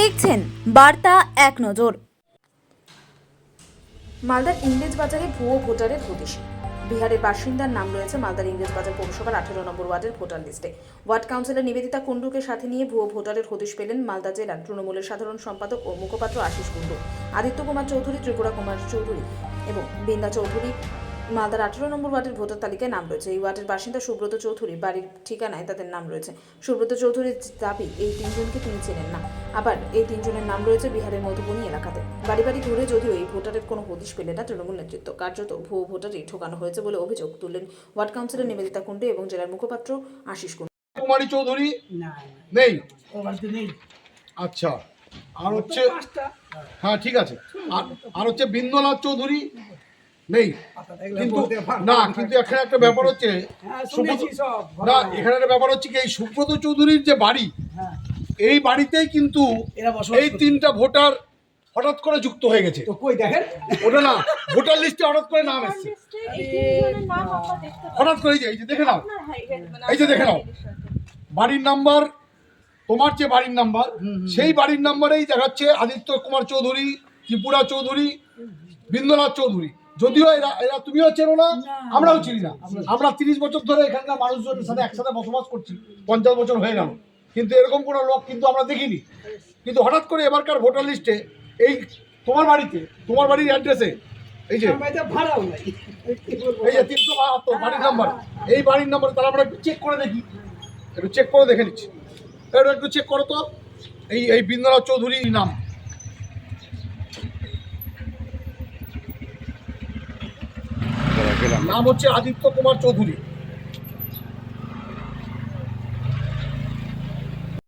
দেখছেন বার্তা এক নজর। মালদার ইংরেজ বাজারে ভুয়ো ভোটারের হদিশ বিহারের বাসিন্দার নাম রয়েছে মালদার ইংরেজ বাজার পৌরসভার আঠেরো নম্বর ওয়ার্ডের ভোটার লিস্টে। ওয়ার্ড কাউন্সিলর নিবেদিতা কুণ্ডুকে সাথে নিয়ে ভুয়ো ভোটারের হদিশ পেলেন মালদা জেলার তৃণমূলের সাধারণ সম্পাদক ও মুখপাত্র আশিস কুণ্ডু, আদিত্য কুমার চৌধুরী, ত্রিপুরা কুমার চৌধুরী এবং বৃন্দা চৌধুরী। মালদার আঠেরো নম্বর ওয়ার্ডের ভোটার তালিকায় নাম রয়েছে। এই ওয়ার্ডের বাসিন্দা সুব্রত চৌধুরী বাড়ির ঠিকানায় তাদের নাম রয়েছে। সুব্রত চৌধুরীর দাবি এই তিনজনকে তিনি চেনেন না। আবার এই তিনজনের নাম রয়েছে বিহারের মধুবনী এলাকাতে। বাড়ি বাড়ি ঘুরে যদিও এই ভোটারের কোনো হদিশ পেলে না তৃণমূল নেতৃত্ব। কার্যত ভুয়ো ভোটারই ঠোকানো হয়েছে বলে অভিযোগ তুললেন ওয়ার্ড কাউন্সিলর নিবেদিতা কুণ্ডু এবং জেলার মুখপাত্র আশিস কুণ্ডু। কুমারী চৌধুরী? নেই? আচ্ছা। আর হচ্ছে হ্যাঁ ঠিক আছে। আর আর হচ্ছে বিন্দনাথ চৌধুরী? নেই। কিন্তু না কিন্তু এখানে একটা ব্যাপার হচ্ছে হ্যাঁ, না এখানে একটা ব্যাপার হচ্ছে কি এই সুব্রত চৌধুরীর যে বাড়ি হ্যাঁ। এই বাড়িতেই কিন্তু এই তিনটা ভোটার হঠাৎ করে যুক্ত হয়ে গেছে। তো কই দেখেন? ওটা না ভোটার লিস্টে হঠাৎ করে নাম এসছে। হঠাৎ করে এই যে এই যে দেখে নাও। এই যে দেখে নাও। বাড়ির নাম্বার তোমার যে বাড়ির নাম্বার সেই বাড়ির নাম্বারেই দেখাচ্ছে আদিত্য কুমার চৌধুরী ত্রিপুরা চৌধুরী বিন্দনাথ চৌধুরী। যদিও এরা এরা তুমিও চেনো না আমরাও চিনি না। আমরা তিরিশ বছর ধরে এখানকার মানুষজনের সাথে একসাথে বসবাস করছি পঞ্চাশ বছর হয়ে গেল। কিন্তু এরকম কোনো লোক কিন্তু আমরা দেখিনি। কিন্তু হঠাৎ করে এবারকার ভোটার লিস্টে এই তোমার বাড়িতে তোমার বাড়ির অ্যাড্রেসে এই যে? এই যে তিনশো বাহাত্তর বাড়ির নাম্বার এই বাড়ির নাম্বার তারা আমরা একটু চেক করে দেখি। একটু চেক করে দেখে নিচ্ছি। একটু একটু চেক করো তো। এই এই বিন্দ্রনাথ চৌধুরী নাম। নাম হচ্ছে আদিত্য কুমার চৌধুরী।